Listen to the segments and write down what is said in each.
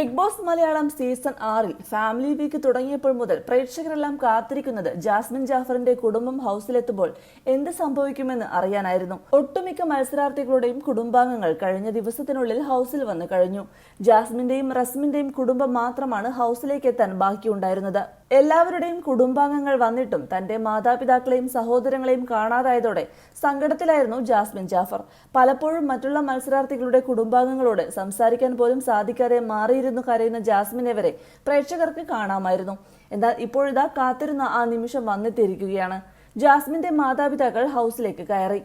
Big Boss Malayalam season ആറിൽ family week തുടങ്ങിയപ്പോൾ മുതൽ പ്രേക്ഷകരെല്ലാം കാത്തിരിക്കുന്നത് ജാസ്മിൻ ജാഫറിന്റെ കുടുംബം ഹൗസിലെത്തുമ്പോൾ എന്ത് സംഭവിക്കുമെന്ന് അറിയാനായിരുന്നു. ഒട്ടുമിക്ക മത്സരാർത്ഥികളുടെയും കുടുംബാംഗങ്ങൾ കഴിഞ്ഞ ദിവസത്തിനുള്ളിൽ ഹൗസിൽ വന്നു കഴിഞ്ഞു. ജാസ്മിന്റെയും റസ്മിന്റെയും കുടുംബം മാത്രമാണ് ഹൗസിലേക്ക് എത്താൻ ബാക്കിയുണ്ടായിരുന്നത്. എല്ലാവരുടെയും കുടുംബാംഗങ്ങൾ വന്നിട്ടും തന്റെ മാതാപിതാക്കളെയും സഹോദരങ്ങളെയും കാണാതായതോടെ സങ്കടത്തിലായിരുന്നു ജാസ്മിൻ ജാഫർ. പലപ്പോഴും മറ്റുള്ള മത്സരാർത്ഥികളുടെ കുടുംബാംഗങ്ങളോട് സംസാരിക്കാൻ പോലും സാധിക്കാതെ മാറിയിരുന്നു കരയുന്ന ജാസ്മിനെ വരെ പ്രേക്ഷകർക്ക് കാണാമായിരുന്നു. എന്നാൽ ഇപ്പോഴിതാ കാത്തിരുന്ന ആ നിമിഷം വന്നെത്തിയിരിക്കുകയാണ്. ജാസ്മിന്റെ മാതാപിതാക്കൾ ഹൗസിലേക്ക് കയറി.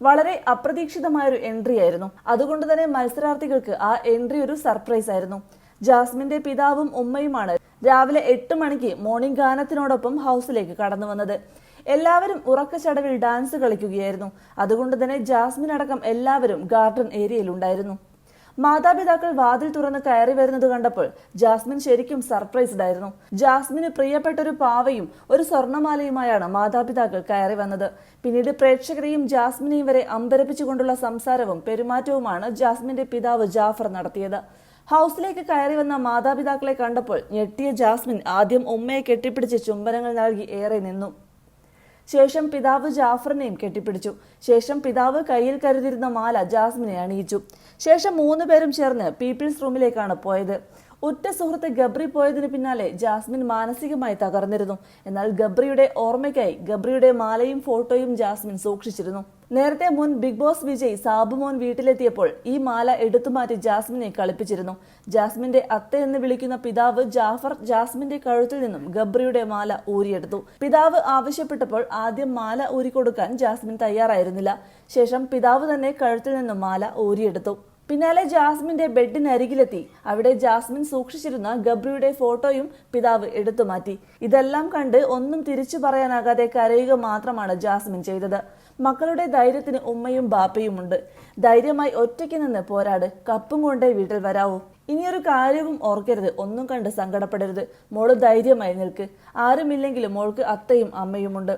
വളരെ അപ്രതീക്ഷിതമായൊരു എൻട്രി ആയിരുന്നു. അതുകൊണ്ട് തന്നെ മത്സരാർത്ഥികൾക്ക് ആ എൻട്രി ഒരു സർപ്രൈസ് ആയിരുന്നു. ജാസ്മിന്റെ പിതാവും ഉമ്മയുമാണ് രാവിലെ എട്ട് മണിക്ക് മോർണിംഗ് ഗാനത്തിനോടൊപ്പം ഹൗസിലേക്ക് കടന്നു വന്നത്. എല്ലാവരും ഉറക്കച്ചടവിൽ ഡാൻസ് കളിക്കുകയായിരുന്നു. അതുകൊണ്ട് തന്നെ ജാസ്മിൻ അടക്കം എല്ലാവരും ഗാർഡൻ ഏരിയയിൽ ഉണ്ടായിരുന്നു മാതാപിതാക്കൾ വാതിൽ തുറന്ന് കയറി വരുന്നത് കണ്ടപ്പോൾ ജാസ്മിൻ ശരിക്കും സർപ്രൈസ്ഡ് ആയിരുന്നു ജാസ്മിന് പ്രിയപ്പെട്ട ഒരു പാവയും ഒരു സ്വർണമാലയുമായാണ് മാതാപിതാക്കൾ കയറി വന്നത്. പിന്നീട് പ്രേക്ഷകരെയും ജാസ്മിനെയും വരെ അമ്പരപ്പിച്ചുകൊണ്ടുള്ള സംസാരവും പെരുമാറ്റവുമാണ് ജാസ്മിന്റെ പിതാവ് ജാഫർ നടത്തിയത്. ഹൗസിലേക്ക് കയറി വന്ന മാതാപിതാക്കളെ കണ്ടപ്പോൾ ഞെട്ടിയ ജാസ്മിൻ ആദ്യം ഉമ്മയെ കെട്ടിപ്പിടിച്ച് ചുംബനങ്ങൾ നൽകി ഏറെ നിന്നു. ശേഷം പിതാവ് ജാഫറിനെയും കെട്ടിപ്പിടിച്ചു. ശേഷം പിതാവ് കയ്യിൽ കരുതിയിരുന്ന മാല ജാസ്മിനെ അണിയിച്ചു. ശേഷം മൂന്നുപേരും ചേർന്ന് പീപ്പിൾസ് റൂമിലേക്കാണ് പോയത്. ഉറ്റ സുഹൃത്ത് ഗബ്രി പോയതിനു പിന്നാലെ ജാസ്മിൻ മാനസികമായി തകർന്നിരുന്നു. എന്നാൽ ഗബ്രിയുടെ ഓർമ്മയ്ക്കായി ഗബ്രിയുടെ മാലയും ഫോട്ടോയും ജാസ്മിൻ സൂക്ഷിച്ചിരുന്നു. നേരത്തെ മുൻ ബിഗ് ബോസ് വിജയ് സാബുമോൻ വീട്ടിലെത്തിയപ്പോൾ ഈ മാല എടുത്തുമാറ്റി ജാസ്മിനെ കളിപ്പിച്ചിരുന്നു. ജാസ്മിന്റെ അത്ത എന്ന് വിളിക്കുന്ന പിതാവ് ജാഫർ ജാസ്മിന്റെ കഴുത്തിൽ നിന്നും ഗബ്രിയുടെ മാല ഊരിയെടുത്തു. പിതാവ് ആവശ്യപ്പെട്ടപ്പോൾ ആദ്യം മാല ഊരിക്കൊടുക്കാൻ ജാസ്മിൻ തയ്യാറായിരുന്നില്ല. ശേഷം പിതാവ് തന്നെ കഴുത്തിൽ നിന്നും മാല ഊരിയെടുത്തു. പിന്നാലെ ജാസ്മിന്റെ ബെഡിനരികിലെത്തി അവിടെ ജാസ്മിൻ സൂക്ഷിച്ചിരുന്ന ഗബ്രിയുടെ ഫോട്ടോയും പിതാവ് എടുത്തു മാറ്റി. ഇതെല്ലാം കണ്ട് ഒന്നും തിരിച്ചു പറയാനാകാതെ കരയുക മാത്രമാണ് ജാസ്മിൻ ചെയ്തത്. മക്കളുടെ ധൈര്യത്തിന് ഉമ്മയും ബാപ്പയുമുണ്ട് ധൈര്യമായി ഒറ്റയ്ക്ക് നിന്ന് പോരാട്. കപ്പും കൊണ്ടേ വീട്ടിൽ വരാവൂ. ഇനിയൊരു കാര്യവും ഓർക്കരുത്. ഒന്നും കണ്ട് സങ്കടപ്പെടരുത്. മോൾ ധൈര്യമായി നിൽക്ക്. ആരുമില്ലെങ്കിലും മോൾക്ക് അത്തയും അമ്മയുമുണ്ട്.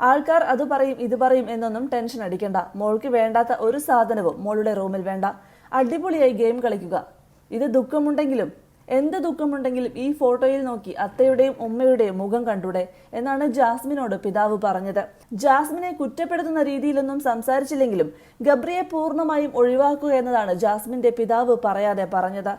ആൾക്കാർ അത് പറയും ഇത് പറയും എന്നൊന്നും ടെൻഷൻ അടിക്കണ്ട. മോൾക്ക് വേണ്ടാത്ത ഒരു സാധനവും മോളുടെ റൂമിൽ വേണ്ട. അടിപൊളിയായി ഗെയിം കളിക്കുക. ഇത് ദുഃഖമുണ്ടെങ്കിലും എന്ത് ദുഃഖമുണ്ടെങ്കിലും ഈ ഫോട്ടോയിൽ നോക്കി അത്തയുടെയും ഉമ്മയുടെയും മുഖം കണ്ടൂടെ എന്നാണ് ജാസ്മിനോട് പിതാവ് പറഞ്ഞത്. ജാസ്മിനെ കുറ്റപ്പെടുത്തുന്ന രീതിയിലൊന്നും സംസാരിച്ചില്ലെങ്കിലും ഗബ്രിയെ പൂർണമായും ഒഴിവാക്കുക എന്നതാണ് ജാസ്മിന്റെ പിതാവ് പറയാതെ പറഞ്ഞത്.